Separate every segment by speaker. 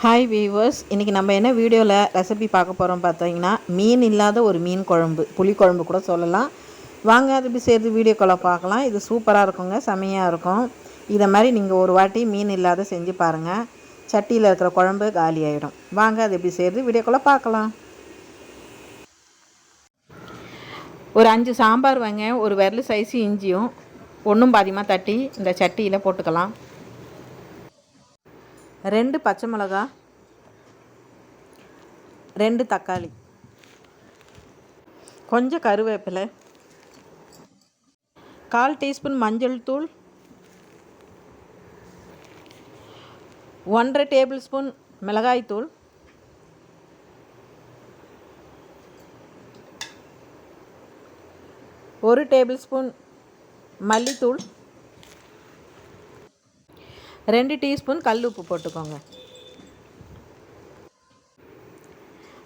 Speaker 1: Hi viewers இன்றைக்கி நம்ம என்ன வீடியோவில் ரெசிபி பார்க்க போகிறோம் பார்த்தீங்கன்னா மீன் இல்லாத ஒரு மீன் குழம்பு புளி குழம்பு கூட சொல்லலாம். வாங்க அது எப்படி செய்கிறது வீடியோக்குள்ளே பார்க்கலாம். இது சூப்பராக இருக்குங்க செமையாக இருக்கும். இதை மாதிரி நீங்கள் ஒரு வாட்டி மீன் இல்லாத செஞ்சு பாருங்கள் சட்டியில் இருக்கிற குழம்பு காலி ஆகிடும் வாங்க அது எப்படி செய்கிறது வீடியோக்குள்ளே பார்க்கலாம். ஒரு அஞ்சு சாம்பார் வாங்க ஒரு விரல் சைஸு இஞ்சியும் ஒன்றும் பாதியமாக தட்டி இந்த சட்டியில் போட்டுக்கலாம். ரெண்டு பச்சை மிளகா ரெண்டு தக்காளி கொஞ்சம் கருவேப்பிலை கால் டீஸ்பூன் மஞ்சள் தூள் ஒன்றரை டேபிள் ஸ்பூன் மிளகாய்த்தூள் ஒரு டேபிள் ஸ்பூன் மல்லித்தூள் ரெண்டு டீஸ்பூன் கல் உப்பு போட்டுக்கோங்க.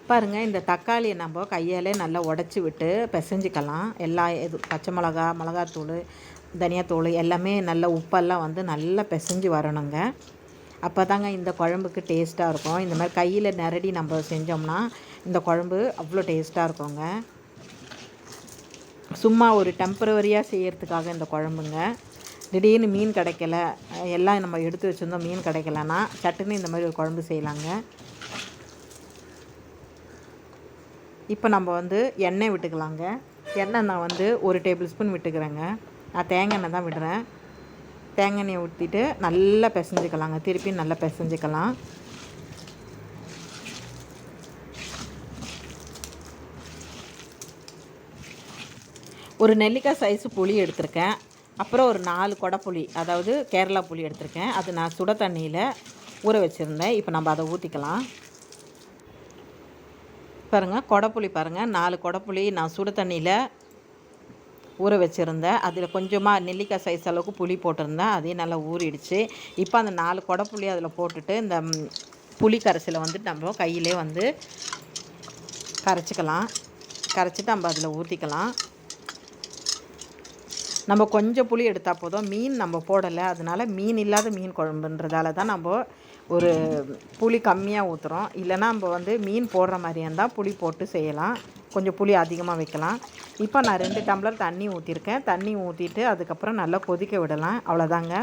Speaker 1: பாருங்கள் இந்த தக்காளியை நம்ம கையாலே நல்லா உடச்சி விட்டு பிசைஞ்சிக்கலாம். எல்லா இது பச்சை மிளகா மிளகாத்தூள் தனியாத்தூள் எல்லாமே நல்ல உப்பெல்லாம் வந்து நல்லா பிசைஞ்சு வரணுங்க. அப்போ தாங்க இந்த குழம்புக்கு டேஸ்ட்டாக இருக்கும். இந்த மாதிரி கையில் நிரடி நம்ம செஞ்சோம்னா இந்த குழம்பு அவ்வளோ டேஸ்ட்டாக இருக்குங்க. சும்மா ஒரு டெம்பரவரியாக செய்கிறதுக்காக இந்த குழம்புங்க. திடீர்னு மீன் கிடைக்கல. எல்லாம் நம்ம எடுத்து வச்சுருந்தோம் மீன் கிடைக்கலன்னா சட்டுன்னு இந்த மாதிரி ஒரு குழம்பு செய்யலாங்க. இப்போ நம்ம வந்து எண்ணெய் விட்டுக்கலாங்க. எண்ணெய் நான் வந்து ஒரு டேபிள் ஸ்பூன் விட்டுக்கிறேங்க. நான் தேங்காய் எண்ணெய் தான் விடுறேன். தேங்காய் எண்ணெயை ஊற்றிட்டு நல்லா பிசைஞ்சிக்கலாங்க. திருப்பி நல்லா பிசைஞ்சிக்கலாம். ஒரு நெல்லிக்காய் சைஸு புளி எடுத்திருக்கேன். அப்புறம் ஒரு நாலு கொடை புளி அதாவது கேரளா புளி எடுத்திருக்கேன். அது நான் சுட தண்ணியில் ஊற வச்சுருந்தேன். இப்போ நம்ம அதை ஊற்றிக்கலாம் பாருங்கள் கொடப்புளி பாருங்கள் நாலு கொடப்புளி நான் சுட தண்ணியில் ஊற வச்சுருந்தேன். அதில் கொஞ்சமாக நெல்லிக்காய் சைஸ் அளவுக்கு புளி போட்டிருந்தேன். அதையும் நல்லா ஊறிடுச்சு. இப்போ அந்த நாலு கொடப்புளி அதில் போட்டுட்டு இந்த புளி கரைசலை வந்துட்டு நம்ம கையிலே வந்து கரைச்சிக்கலாம். கரைச்சிட்டு நம்ம அதில் ஊற்றிக்கலாம் நம்ம கொஞ்சம் புளி எடுத்தால் போதும். மீன் நம்ம போடலை. அதனால் மீன் இல்லாத மீன் குழம்புன்றதால தான் நம்ம ஒரு புளி கம்மியாக ஊற்றுறோம் இல்லைனா நம்ம வந்து மீன் போடுற மாதிரியா இருந்தால் புளி போட்டு செய்யலாம். கொஞ்சம் புளி அதிகமாக வைக்கலாம். இப்போ நான் ரெண்டு டம்ளர் தண்ணி ஊற்றிருக்கேன் தண்ணி ஊற்றிட்டு அதுக்கப்புறம் நல்லா கொதிக்க விடலாம். அவ்வளோதாங்க.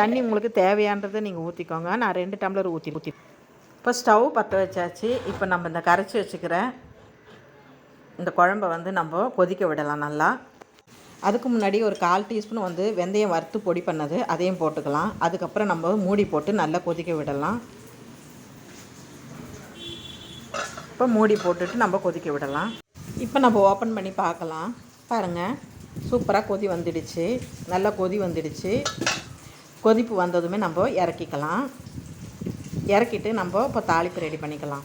Speaker 1: தண்ணி உங்களுக்கு தேவையானதை நீங்கள் ஊற்றிக்கோங்க நான் ரெண்டு டம்ளர் ஊற்றி ஊற்றி இப்போ ஸ்டவ் பற்ற வச்சாச்சு. இப்போ நம்ம இந்த கரைச்சி வச்சுக்கிற இந்த குழம்ப வந்து நம்ம கொதிக்க விடலாம் நல்லா. அதுக்கு முன்னாடி ஒரு கால் டீஸ்பூன் வந்து வெந்தயம் வறுத்து பொடி பண்ணது அதையும் போட்டுக்கலாம். அதுக்கப்புறம் நம்ம மூடி போட்டு நல்லா கொதிக்க விடலாம். இப்போ மூடி போட்டுட்டு நம்ம கொதிக்க விடலாம். இப்போ நம்ம ஓப்பன் பண்ணி பார்க்கலாம். பாருங்கள் சூப்பராக கொதி வந்துடுச்சு. நல்லா கொதி வந்துடுச்சு. கொதிப்பு வந்ததுமே நம்ம இறக்கிக்கலாம். இறக்கிட்டு நம்ம இப்போ தாளிப்பு ரெடி பண்ணிக்கலாம்.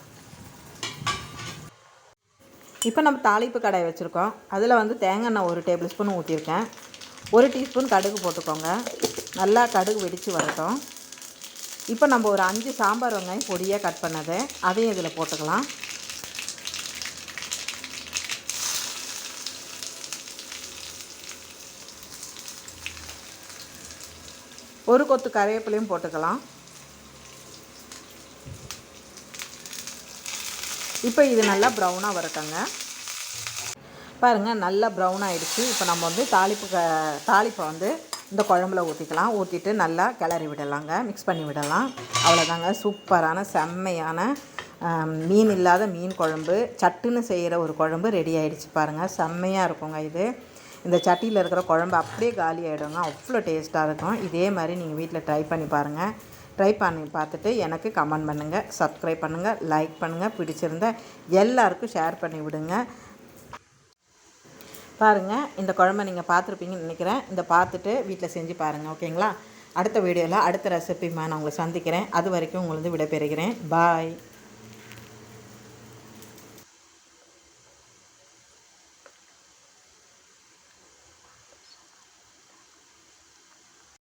Speaker 1: இப்போ நம்ம தாளிப்பு கடாய் வச்சுருக்கோம். அதில் வந்து தேங்காய் எண்ணெய் ஒரு டேபிள் ஸ்பூன் ஊற்றிருக்கேன் ஒரு டீஸ்பூன் கடுகு போட்டுக்கோங்க. நல்லா கடுகு வெடித்து வரட்டும். இப்போ நம்ம ஒரு அஞ்சு சாம்பார் வெங்காயம் பொடியாக கட் பண்ணதை. அதையும் இதில் போட்டுக்கலாம். ஒரு கொத்து கருவேப்பிலையும் போட்டுக்கலாம். இப்போ இது நல்லா ப்ரௌனாக வரட்டங்க. பாருங்கள் நல்லா ப்ரௌன் ஆகிடுச்சு இப்போ நம்ம வந்து தாளிப்பு க தாளிப்பை வந்து இந்த குழம்புல ஊற்றிக்கலாம் ஊற்றிட்டு நல்லா கிளறி விடலாங்க. மிக்ஸ் பண்ணி விடலாம். அவ்வளோதாங்க சூப்பரான செம்மையான மீன் இல்லாத மீன் குழம்பு. சட்டுன்னு செய்கிற ஒரு குழம்பு ரெடி ஆகிடுச்சு பாருங்கள் செம்மையாக இருக்குங்க இது. இந்த சட்டியில் இருக்கிற குழம்பு அப்படியே காலி ஆகிடுங்க அவ்வளோ டேஸ்ட்டாக இருக்கும். இதே மாதிரி நீங்கள் வீட்டில் ட்ரை பண்ணி பாருங்கள் ட்ரை பண்ணி பார்த்துட்டு எனக்கு கமெண்ட் பண்ணுங்கள் சப்ஸ்கிரைப் பண்ணுங்கள் லைக் பண்ணுங்கள் பிடிச்சிருந்தேன் எல்லாருக்கும் ஷேர் பண்ணி விடுங்க. பாருங்கள் இந்த குழம்பை நீங்கள் பார்த்துருப்பீங்கன்னு நினைக்கிறேன். இந்த பார்த்துட்டு வீட்டில் செஞ்சு பாருங்கள் ஓகேங்களா? அடுத்த வீடியோவில் அடுத்த ரெசிபிமா நான் உங்களை சந்திக்கிறேன். அது வரைக்கும் உங்களுக்கு விடைபெறுகிறேன். பாய்